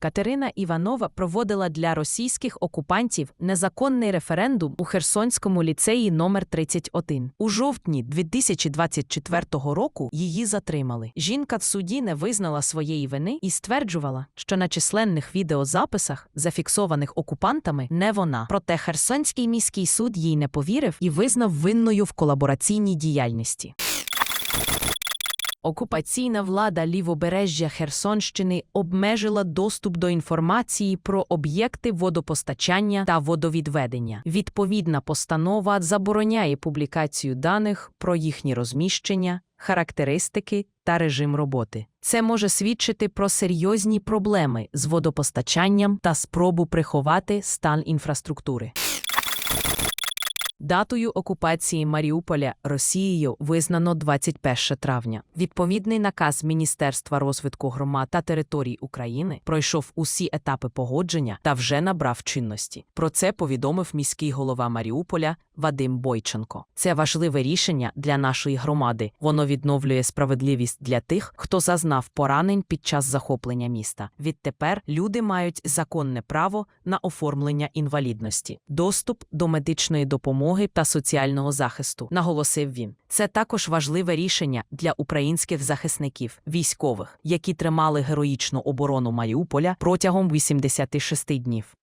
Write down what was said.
Катерина Іванова проводила для російських окупантів незаконний референдум у Херсонському ліцеї номер 31. У жовтні 2024 року її затримали. Жінка в суді не визнала своєї вини і стверджувала, що на численних відеозаписах, зафіксованих окупантами, не вона. Проте Херсонський міський суд їй не повірив і визнав винною в колабораційній діяльності. Окупаційна влада лівобережжя Херсонщини обмежила доступ до інформації про об'єкти водопостачання та водовідведення. Відповідна постанова забороняє публікацію даних про їхні розміщення, характеристики та режим роботи. Це може свідчити про серйозні проблеми з водопостачанням та спробу приховати стан інфраструктури. Датою окупації Маріуполя Росією визнано 21 травня. Відповідний наказ Міністерства розвитку громад та територій України пройшов усі етапи погодження та вже набрав чинності. Про це повідомив міський голова Маріуполя Вадим Бойченко. Це важливе рішення для нашої громади. Воно відновлює справедливість для тих, хто зазнав поранень під час захоплення міста. Відтепер люди мають законне право на оформлення інвалідності, доступ до медичної допомоги та соціального захисту, наголосив він. Це також важливе рішення для українських захисників, військових, які тримали героїчну оборону Маріуполя протягом 86 днів.